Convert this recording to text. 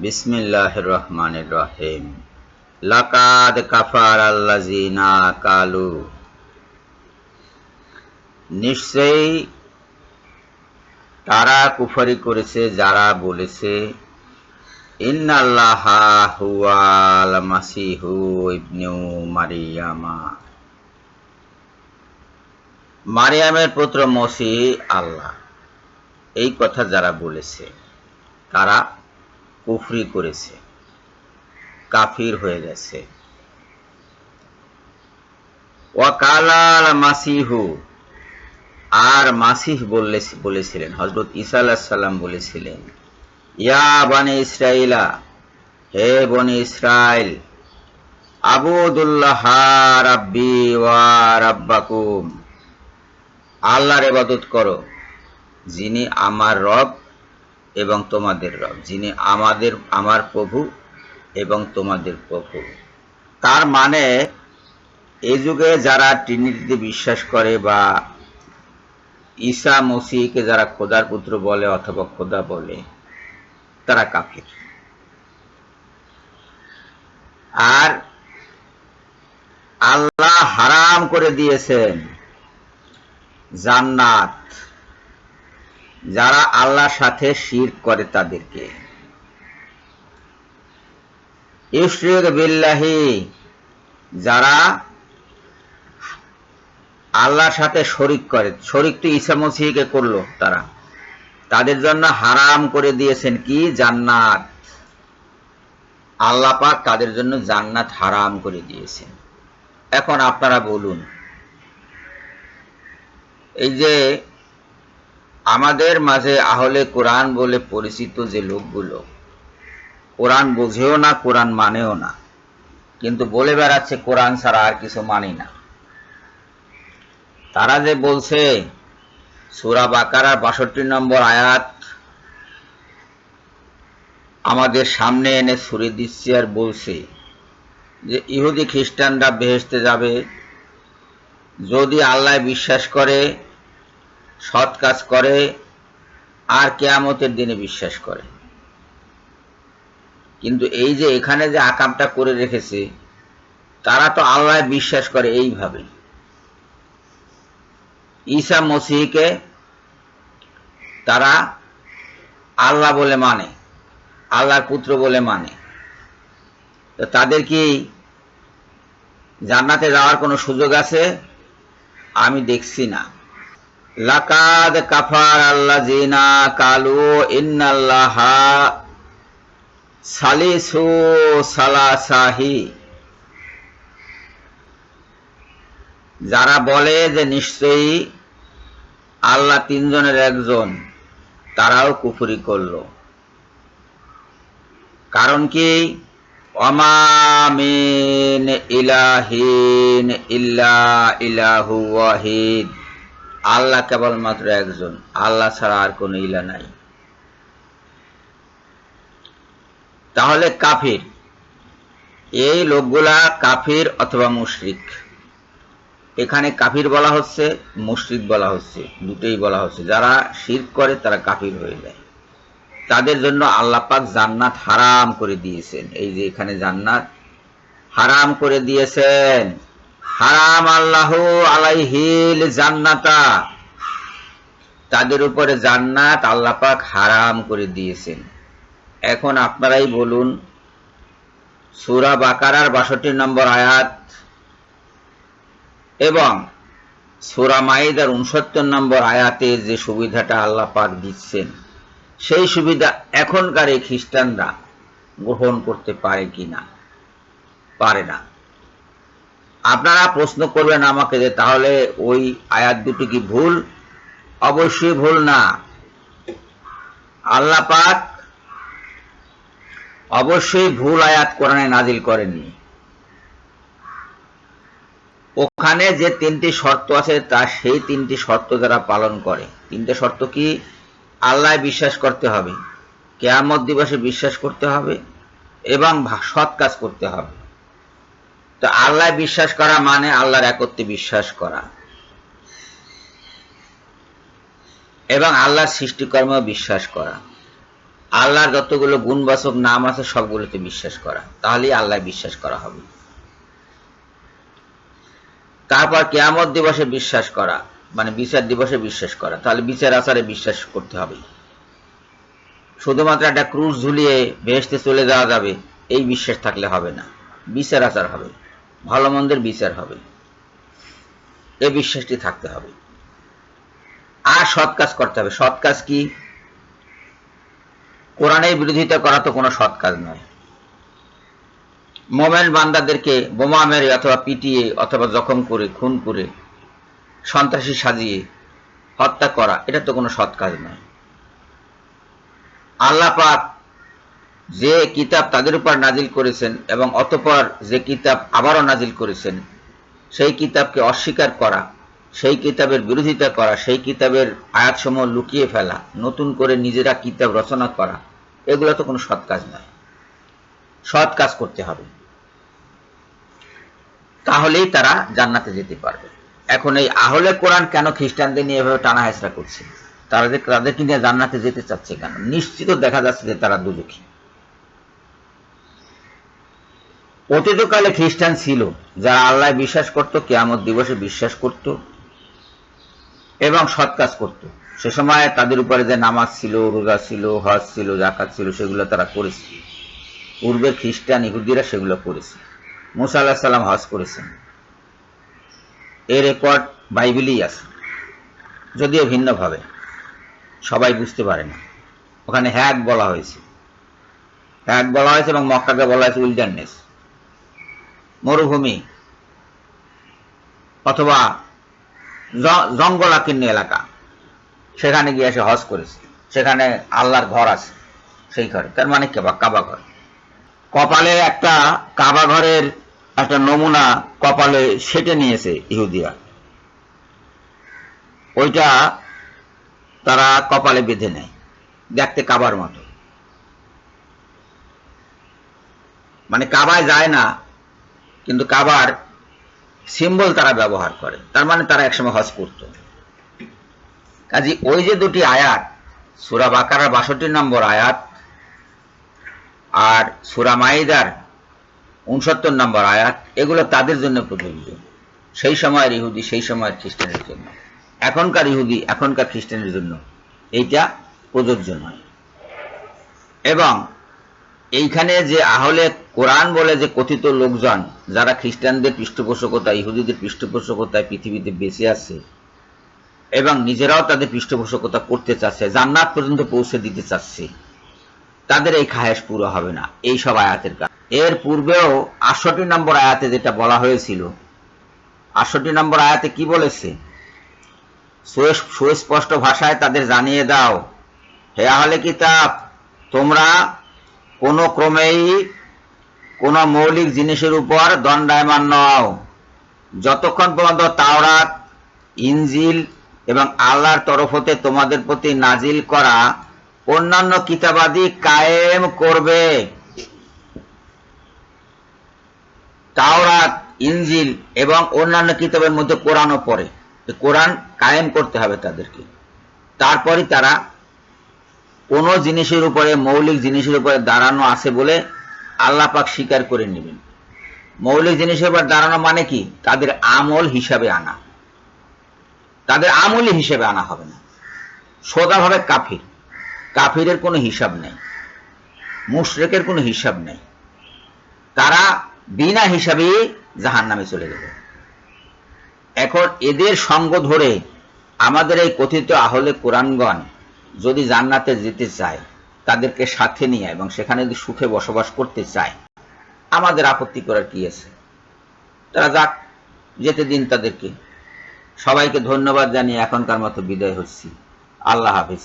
বিসমিল্লাহ রহমান রহিম। লাকাদ কাফার আল্লাজিনা কালু। নিশ্চয়ই তারা কুফরি করেছে, যারা বলেছে, ইন্নাল্লাহ হুয়াল মাসিহু ইবনু মারিয়ামা। মারিয়ামের পুত্র মসি আল্লাহ। এই কথা যারা বলেছে, তারা কুফরি করেছে, কাফির হয়ে গেছে। ওয়াকালাল মাসিহু, আর মাসিহ বললে বলেছিলেন হজরত ঈসা আলাহিসাল্লাম বলেছিলেন, ইয়া বানি ইসরাইলা হে বনি ইসরাইল আবুদুল্লাহ রাব্বি ওয়া রাব্বাকুম। আল্লাহর ইবাদত করো, যিনি আমার রব এবং তোমাদের রব, যিনি আমাদের, আমার প্রভু এবং তোমাদের প্রভু। তার মানে এই যুগে যারা ট্রিনিটিতে বিশ্বাস করে বা ঈসা মসিহকে যারা খোদার পুত্র বলে অথবা খোদা বলে, তারা কাফির। আর আল্লাহ হারাম করে দিয়েছেন জান্নাত। যারা আল্লাহর সাথে শির করে তাদেরকে। বিল্লাহি, যারা আল্লাহর সাথে শরিক করে, শরিক তো ঈসা মসিহকে করল তারা। তাদের জন্য হারাম করে দিয়েছেন কি? জান্নাত। আল্লাহ পাক তাদের জন্য জান্নাত হারাম করে দিয়েছেন। এখন আপনারা বলুন, এই যে আমাদের মাঝে আহলে কোরআন বলে পরিচিত যে লোকগুলো, কোরআন বোঝেও না, কোরআন মানেও না। কিন্তু বলে বেড়াচ্ছে, কোরআন ছাড়া আর কিছু মানি না। তারা যে বলছে, সুরা বাকারার বাষট্টি নম্বর আয়াত, আমাদের সামনে এনে ছুরি দিচ্ছে আর বলছে যে, ইহুদি খ্রিস্টানরা বেহেসতে যাবে। যদি আল্লাহ বিশ্বাস করে সৎ কাজ করে, আর কেয়ামতের দিনে বিশ্বাস করে। কিন্তু এই যে এখানে যে আকামটা করে রেখেছে, তারা তো আল্লাহ বিশ্বাস করে এইভাবে। ঈসা মসিহকে তারা আল্লাহ বলে মানে আল্লাহর পুত্র বলে মানে। তো তাদের কি জান্নাতে যাওয়ার কোনো সুযোগ আছে? আমি দেখছি না। লাকাদ কাফার আল্লাহ জিনা কালু ইন্নাল্লাহ সালিসু সালাসাহি। যারা বলে যে নিশ্চয়ই আল্লাহ তিনজনের একজন, তারাও কুফুরি করল। কারণ কি? অমামিন ইলাহিন ইল্লা ইলাহু ওয়াহিদ। আল্লাহ কেবলমাত্র একজন। আল্লাহ ছাড়া আর কোনো ইলা নাই। তাহলে কাফির। এই লোকগুলা কাফির অথবা মুশরিক। এখানে কাফির বলা হচ্ছে, মুশরিক বলা হচ্ছে, দুটোই বলা হচ্ছে। যারা শির করে, তারা কাফির হয়ে যায়। তাদের জন্য আল্লাহ পাক জান্নাত হারাম করে দিয়েছেন। এই যে এখানে জান্নাত হারাম করে দিয়েছেন। হারাম আল্লাহ আলাইহিল জান্নাতা তাদের উপরে জান্নাত আল্লাহ পাক হারাম করে দিয়েছেন। এখন আপনারাই বলুন, সুরা বাকারার বাষট্টি নম্বর আয়াত এবং সুরা মাইদার উনসত্তর নম্বর আয়াতে যে সুবিধাটা আল্লাহ পাক দিচ্ছেন, সেই সুবিধা এখনকার এই খ্রিস্টানরা গ্রহণ করতে পারে কি না পারে না। আপনারা প্রশ্ন করবেন আমাকে যে তাহলে ওই আয়াত দুটি কি ভুল? অবশ্যই ভুল না। আল্লাহ পাক অবশ্যই ভুল আয়াত কোরআনে নাজিল করেননি। ওখানে যে তিনটি শর্ত আছে, তা সেই তিনটি শর্ত যারা পালন করে। তিনটে শর্ত কি? আল্লাহ বিশ্বাস করতে হবে। কেয়ামত দিবসে বিশ্বাস করতে হবে এবং সৎ কাজ করতে হবে। তো আল্লাহ বিশ্বাস করা মানে আল্লাহর একত্রে বিশ্বাস করা। এবং আল্লাহর সৃষ্টিকর্ম বিশ্বাস করা। আল্লাহর যতগুলো গুণবাচক নাম আছে, সবগুলোতে বিশ্বাস করা। তাহলেই আল্লাহ বিশ্বাস করা হবে। তারপর কেয়ামত দিবসে বিশ্বাস করা মানে বিচার দিবসে বিশ্বাস করা। তাহলে বিচার আচারে বিশ্বাস করতে হবে। শুধুমাত্র একটা ক্রুশ ঝুলিয়ে বেহেস্তে চলে যাওয়া যাবে, এই বিশ্বাস থাকলে হবে না। বিচার আচার হবে। ভালো মন্দের বিচার হবে। এ বিশ্বাসটি থাকতে হবে। আর সৎ কাজ করতে হবে। সৎ কাজ কি? কোরআনের বিরোধিতা করা তো কোনো সৎ কাজ নয়। মোমেন বান্দাদেরকে বোমা মেরে অথবা পিটিয়ে অথবা জখম করে, খুন করে, সন্ত্রাসী সাজিয়ে হত্যা করা, এটা তো কোনো সৎ কাজ নয়। আল্লাহ পাক যে কিতাব তাদের উপর নাজিল করেছেন এবং অতপর যে কিতাব আবারও নাজিল করেছেন, সেই কিতাবকে অস্বীকার করা, সেই কিতাবের বিরোধিতা করা, সেই কিতাবের আয়াতসমূহ লুকিয়ে ফেলা, নতুন করে নিজেরা কিতাব রচনা করা, এগুলো তো কোনো সৎ কাজ নয়। সৎ কাজ করতে হবে। তাহলেই তারা জান্নাতে যেতে পারবে। এখন এই আহলে কোরআন কেন খ্রিস্টানদের নিয়ে এভাবে টানা হেসরা করছে? তাদের তাদেরকে নিয়ে জান্নাতে যেতে চাচ্ছে কেন? নিশ্চিত দেখা যাচ্ছে যে তারা দুদুখী অতীতকালে খ্রিস্টান ছিল, যারা আল্লাহ বিশ্বাস করত, কেয়ামত দিবসে বিশ্বাস করত এবং সৎ কাজ করত। সে সময় তাদের উপরে যে নামাজ ছিল, রোজা ছিল, হজ ছিল জাকাত ছিল, সেগুলো তারা করেছে। পূর্বের খ্রিস্টান ইহুদিরা সেগুলো করেছে। মুসা আল্লাহ সাল্লাম হজ করেছেন। এর রেকর্ড বাইবেলেই আছে। যদিও ভিন্নভাবে। সবাই বুঝতে পারে না। ওখানে হ্যাক বলা হয়েছে। হ্যাক বলা হয়েছে এবং মক্কাকে বলা হয়েছে উইল্ডারনেস। মরুভূমি অথবা জঙ্গলাকীর্ণ এলাকা। সেখানে গিয়ে এসে হজ করেছে। সেখানে আল্লাহর ঘর আছে, সেই ঘরে। তার মানে কেবা কাবা ঘর। কপালে একটা কাবা ঘরের একটা নমুনা কপালে সেটে নিয়েছে ইহুদিরা। ওইটা তারা কপালে বেঁধে নেয়। দেখতে কাবার মতো। মানে কাবায় যায় না কিন্তু কাবার সিম্বল তারা ব্যবহার করে। তার মানে তারা একসময় হজ করত। কাজী ওই যে দুটি আয়াত, সুরা বাকার বাষট্টি নম্বর আয়াত আর সুরা মাইদার উনসত্তর নম্বর আয়াত, এগুলো তাদের জন্য প্রযোজ্য। সেই সময়ের ইহুদি, সেই সময়ের খ্রিস্টানের জন্য। এখনকার ইহুদি, এখনকার খ্রিস্টানের জন্য এইটা প্রযোজ্য নয়। এবং এইখানে যে আহলে কোরআন বলে যে কথিত লোকজন, যারা খ্রিস্টানদের পৃষ্ঠপোষকতা, ইহুদিদের পৃষ্ঠপোষকতায় পৃথিবীতে বেঁচে আছে এবং নিজেরাও তাদের পৃষ্ঠপোষকতা করতে চাচ্ছে, জান্নাত পর্যন্ত পৌঁছে দিতে চাচ্ছে, তাদের এই খায়েশ পুরো হবে না, এই সব আয়াতের কাজ এর পূর্বেও আটষট্টি নম্বর আয়াতে যেটা বলা হয়েছিল, আটষট্টি নম্বর আয়াতে কি বলেছে? সুস্পষ্ট ভাষায় তাদের জানিয়ে দাও, হে আহলে কিতাব, তোমরা কোনো ক্রমেই কোন মৌলিক জিনিসের উপর দণ্ডায়মান নও। যতক্ষণ পর্যন্ত তাওরাত, ইনজিল এবং আল্লাহর তরফ হতে তোমাদের প্রতি নাজিল করা অন্যান্য কিতাবাদি কায়েম করবে। তাওরাত, ইনজিল এবং অন্যান্য কিতাবের মধ্যে কোরআনও পড়ে। কোরআন কায়েম করতে হবে তাদেরকে। তারপরই তারা কোন জিনিসের উপরে, মৌলিক জিনিসের উপরে দাঁড়ানো আছে বলে আল্লাহ পাক স্বীকার করে নেবেন। মৌলিক জিনিসের উপর দাঁড়ানো মানে কি? তাদের আমল হিসাবে আনা। তাদের আমলই হিসেবে আনা হবে না। সোজাভাবে কাফির। কাফিরের কোনো হিসাব নেই। মুশরেকের কোনো হিসাব নেই। তারা বিনা হিসাবে জাহান নামে চলে গেল এখন এদের সঙ্গ ধরে আমাদের এই কথিত আহলে কোরআনগণ যদি জান্নাতে যেতে চায় তাদেরকে সাথে নিয়ে এবং সেখানে যদি সুখে বসবাস করতে চায়, আমাদের আপত্তি করার কি আছে? তারা যাক, যেতে দিন তাদেরকে। সবাইকে ধন্যবাদ জানিয়ে এখনকার মতো বিদায় হচ্ছি। আল্লাহ হাফিজ।